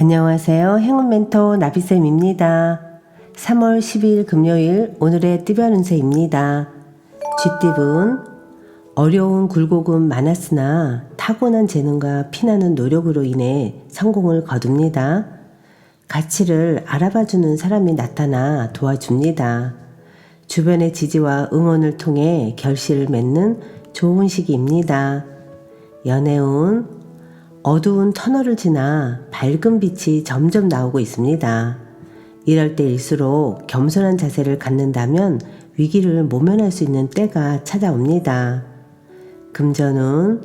안녕하세요. 행운 멘토 나비쌤입니다. 3월 10일 금요일 오늘의 띠별 운세입니다. 쥐띠분 어려운 굴곡은 많았으나 타고난 재능과 피나는 노력으로 인해 성공을 거둡니다. 가치를 알아봐주는 사람이 나타나 도와줍니다. 주변의 지지와 응원을 통해 결실을 맺는 좋은 시기입니다. 연애운 어두운 터널을 지나 밝은 빛이 점점 나오고 있습니다. 이럴 때일수록 겸손한 자세를 갖는다면 위기를 모면할 수 있는 때가 찾아옵니다. 금전은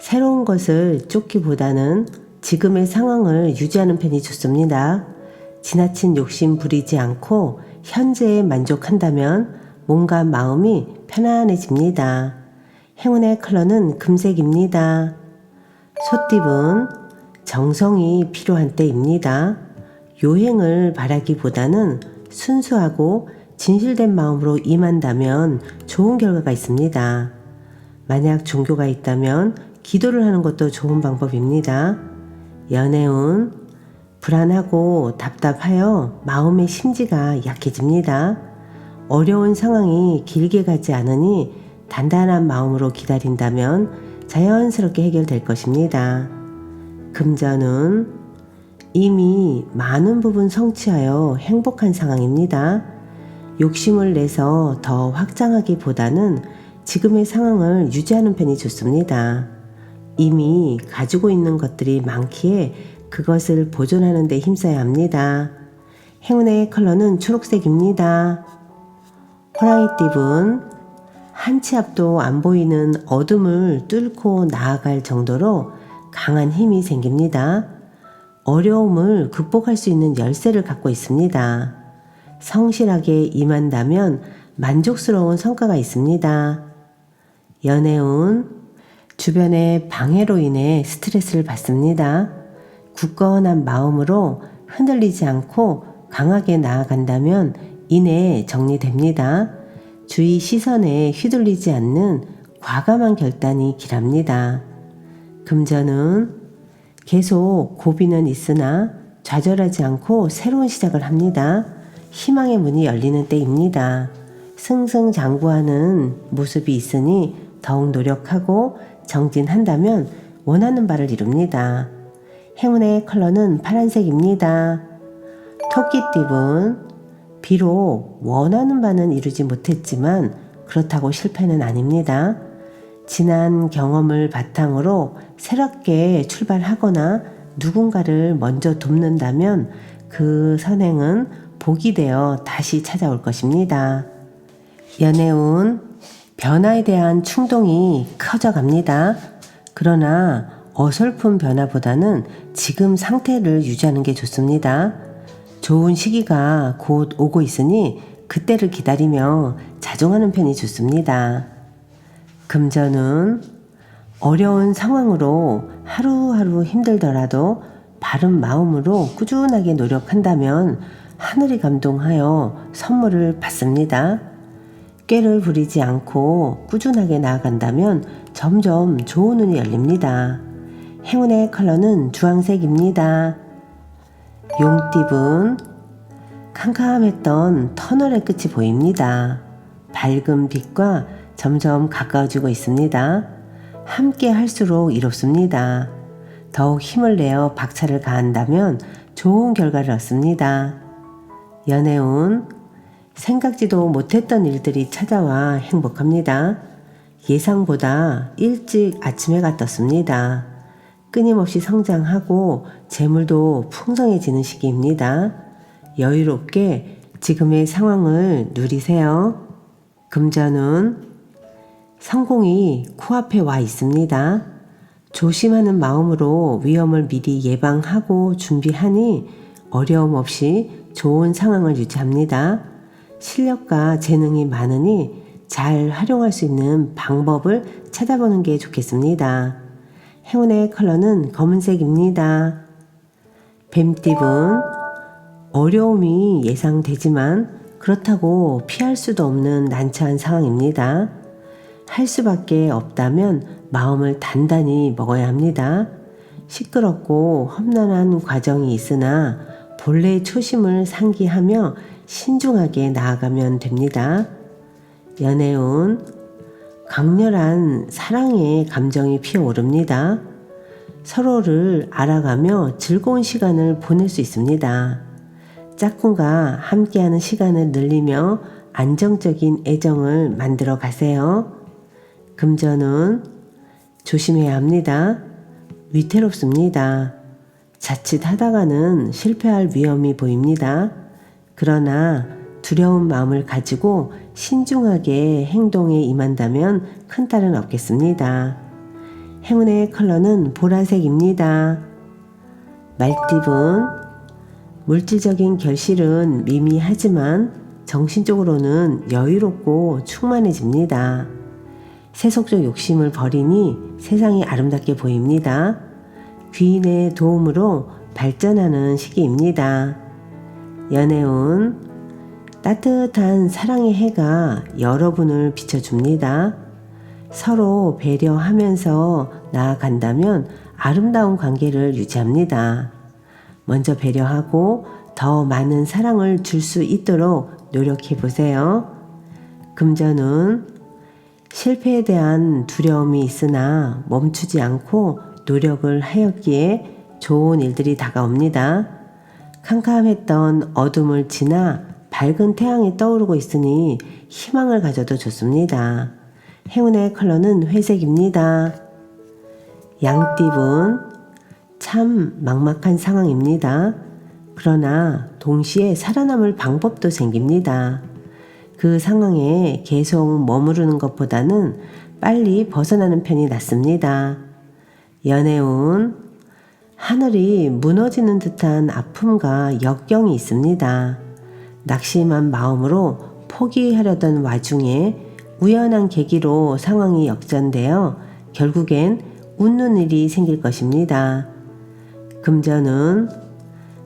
새로운 것을 쫓기보다는 지금의 상황을 유지하는 편이 좋습니다. 지나친 욕심 부리지 않고 현재에 만족한다면 몸과 마음이 편안해집니다. 행운의 컬러는 금색입니다. 소띠분 정성이 필요한 때입니다. 요행을 바라기보다는 순수하고 진실된 마음으로 임한다면 좋은 결과가 있습니다. 만약 종교가 있다면 기도를 하는 것도 좋은 방법입니다. 연애운 불안하고 답답하여 마음의 심지가 약해집니다. 어려운 상황이 길게 가지 않으니 단단한 마음으로 기다린다면 자연스럽게 해결될 것입니다. 금전은 이미 많은 부분 성취하여 행복한 상황입니다. 욕심을 내서 더 확장하기보다는 지금의 상황을 유지하는 편이 좋습니다. 이미 가지고 있는 것들이 많기에 그것을 보존하는 데 힘써야 합니다. 행운의 컬러는 초록색입니다. 호랑이 띠분 한 치 앞도 안 보이는 어둠을 뚫고 나아갈 정도로 강한 힘이 생깁니다. 어려움을 극복할 수 있는 열쇠를 갖고 있습니다. 성실하게 임한다면 만족스러운 성과가 있습니다. 연애운 주변의 방해로 인해 스트레스를 받습니다. 굳건한 마음으로 흔들리지 않고 강하게 나아간다면 이내 정리됩니다. 주위 시선에 휘둘리지 않는 과감한 결단이 길합니다. 금전은 계속 고비는 있으나 좌절하지 않고 새로운 시작을 합니다. 희망의 문이 열리는 때입니다. 승승장구하는 모습이 있으니 더욱 노력하고 정진한다면 원하는 바를 이룹니다. 행운의 컬러는 파란색입니다. 토끼띠분 비록 원하는 바는 이루지 못했지만 그렇다고 실패는 아닙니다. 지난 경험을 바탕으로 새롭게 출발하거나 누군가를 먼저 돕는다면 그 선행은 복이 되어 다시 찾아올 것입니다. 연애운 변화에 대한 충동이 커져갑니다. 그러나 어설픈 변화보다는 지금 상태를 유지하는 게 좋습니다. 좋은 시기가 곧 오고 있으니 그때를 기다리며 자중하는 편이 좋습니다. 금전은 어려운 상황으로 하루하루 힘들더라도 바른 마음으로 꾸준하게 노력한다면 하늘이 감동하여 선물을 받습니다. 꾀를 부리지 않고 꾸준하게 나아간다면 점점 좋은 운이 열립니다. 행운의 컬러는 주황색입니다. 용띠분 캄캄했던 터널의 끝이 보입니다. 밝은 빛과 점점 가까워지고 있습니다. 함께 할수록 이롭습니다. 더욱 힘을 내어 박차를 가한다면 좋은 결과를 얻습니다. 연애운 생각지도 못했던 일들이 찾아와 행복합니다. 예상보다 일찍 아침 해가 떴습니다. 끊임없이 성장하고 재물도 풍성해지는 시기입니다. 여유롭게 지금의 상황을 누리세요. 금전은 성공이 코앞에 와 있습니다. 조심하는 마음으로 위험을 미리 예방하고 준비하니 어려움 없이 좋은 상황을 유지합니다. 실력과 재능이 많으니 잘 활용할 수 있는 방법을 찾아보는 게 좋겠습니다. 행운의 컬러는 검은색입니다. 뱀띠분 어려움이 예상되지만 그렇다고 피할 수도 없는 난처한 상황입니다. 할 수밖에 없다면 마음을 단단히 먹어야 합니다. 시끄럽고 험난한 과정이 있으나 본래의 초심을 상기하며 신중하게 나아가면 됩니다. 연애운 강렬한 사랑의 감정이 피어오릅니다. 서로를 알아가며 즐거운 시간을 보낼 수 있습니다. 짝꿍과 함께하는 시간을 늘리며 안정적인 애정을 만들어 가세요. 금전은 조심해야 합니다. 위태롭습니다. 자칫 하다가는 실패할 위험이 보입니다. 그러나 두려운 마음을 가지고 신중하게 행동에 임한다면 큰 탈은 없겠습니다. 행운의 컬러는 보라색입니다. 말띠분 물질적인 결실은 미미하지만 정신적으로는 여유롭고 충만해집니다. 세속적 욕심을 버리니 세상이 아름답게 보입니다. 귀인의 도움으로 발전하는 시기입니다. 연애운 따뜻한 사랑의 해가 여러분을 비춰줍니다. 서로 배려하면서 나아간다면 아름다운 관계를 유지합니다. 먼저 배려하고 더 많은 사랑을 줄 수 있도록 노력해 보세요. 금전은 실패에 대한 두려움이 있으나 멈추지 않고 노력을 하였기에 좋은 일들이 다가옵니다. 캄캄했던 어둠을 지나 밝은 태양이 떠오르고 있으니 희망을 가져도 좋습니다. 행운의 컬러는 회색입니다. 양띠분 참 막막한 상황입니다. 그러나 동시에 살아남을 방법도 생깁니다. 그 상황에 계속 머무르는 것보다는 빨리 벗어나는 편이 낫습니다. 연애운 하늘이 무너지는 듯한 아픔과 역경이 있습니다. 낙심한 마음으로 포기하려던 와중에 우연한 계기로 상황이 역전되어 결국엔 웃는 일이 생길 것입니다. 금전은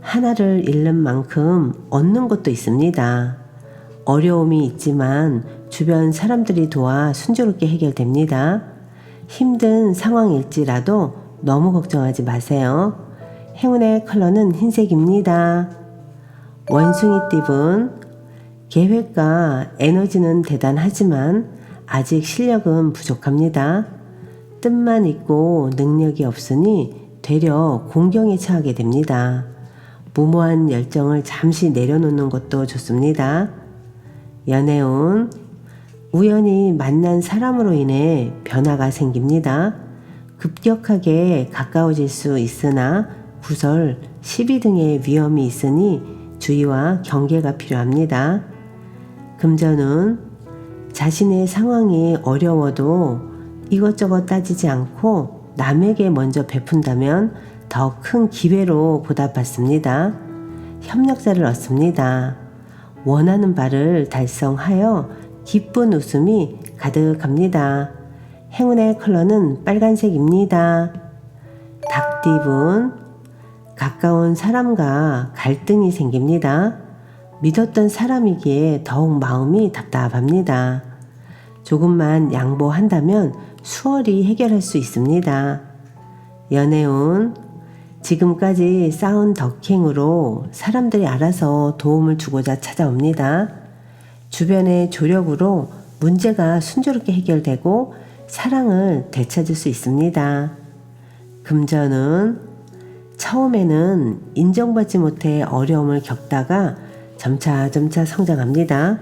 하나를 잃는 만큼 얻는 것도 있습니다. 어려움이 있지만 주변 사람들이 도와 순조롭게 해결됩니다. 힘든 상황일지라도 너무 걱정하지 마세요. 행운의 컬러는 흰색입니다. 원숭이 띠분 계획과 에너지는 대단하지만 아직 실력은 부족합니다. 뜻만 있고 능력이 없으니 되려 공경에 처하게 됩니다. 무모한 열정을 잠시 내려놓는 것도 좋습니다. 연애운 우연히 만난 사람으로 인해 변화가 생깁니다. 급격하게 가까워질 수 있으나 구설, 시비 등의 위험이 있으니 주의와 경계가 필요합니다. 금전은 자신의 상황이 어려워도 이것저것 따지지 않고 남에게 먼저 베푼다면 더 큰 기회로 보답받습니다. 협력자를 얻습니다. 원하는 바를 달성하여 기쁜 웃음이 가득합니다. 행운의 컬러는 빨간색입니다. 닭띠분 가까운 사람과 갈등이 생깁니다. 믿었던 사람이기에 더욱 마음이 답답합니다. 조금만 양보한다면 수월히 해결할 수 있습니다. 연애운 지금까지 쌓은 덕행으로 사람들이 알아서 도움을 주고자 찾아옵니다. 주변의 조력으로 문제가 순조롭게 해결되고 사랑을 되찾을 수 있습니다. 금전은 처음에는 인정받지 못해 어려움을 겪다가 점차 점차 성장합니다.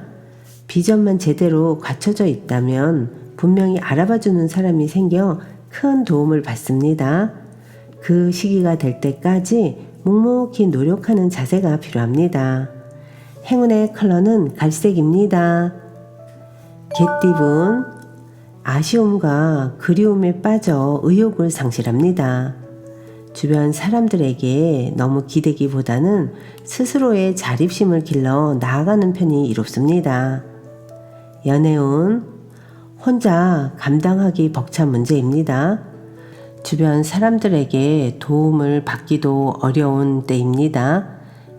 비전만 제대로 갖춰져 있다면 분명히 알아봐주는 사람이 생겨 큰 도움을 받습니다. 그 시기가 될 때까지 묵묵히 노력하는 자세가 필요합니다. 행운의 컬러는 갈색입니다. 개띠분 아쉬움과 그리움에 빠져 의욕을 상실합니다. 주변 사람들에게 너무 기대기보다는 스스로의 자립심을 길러 나아가는 편이 이롭습니다. 연애운 혼자 감당하기 벅찬 문제입니다. 주변 사람들에게 도움을 받기도 어려운 때입니다.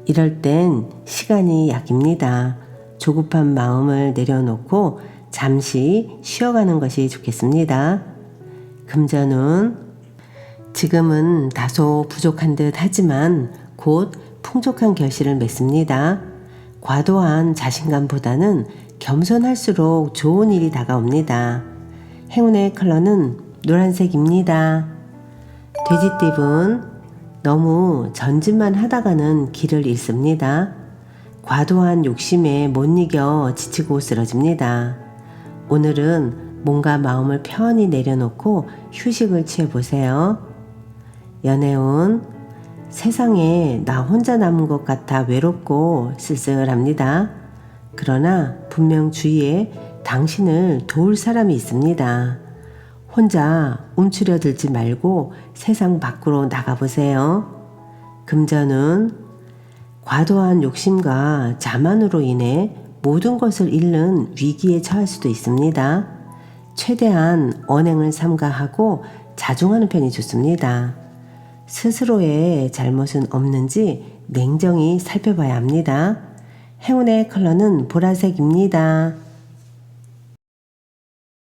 이럴 땐 시간이 약입니다. 조급한 마음을 내려놓고 잠시 쉬어가는 것이 좋겠습니다. 금전운 지금은 다소 부족한 듯 하지만 곧 풍족한 결실을 맺습니다. 과도한 자신감보다는 겸손할수록 좋은 일이 다가옵니다. 행운의 컬러는 노란색입니다. 돼지띠분 너무 전진만 하다가는 길을 잃습니다. 과도한 욕심에 못 이겨 지치고 쓰러집니다. 오늘은 몸과 마음을 편히 내려놓고 휴식을 취해보세요. 연애운 세상에 나 혼자 남은 것 같아 외롭고 쓸쓸합니다. 그러나 분명 주위에 당신을 도울 사람이 있습니다. 혼자 움츠려들지 말고 세상 밖으로 나가보세요. 금전은 과도한 욕심과 자만으로 인해 모든 것을 잃는 위기에 처할 수도 있습니다. 최대한 언행을 삼가하고 자중하는 편이 좋습니다. 스스로의 잘못은 없는지 냉정히 살펴봐야 합니다. 행운의 컬러는 보라색입니다.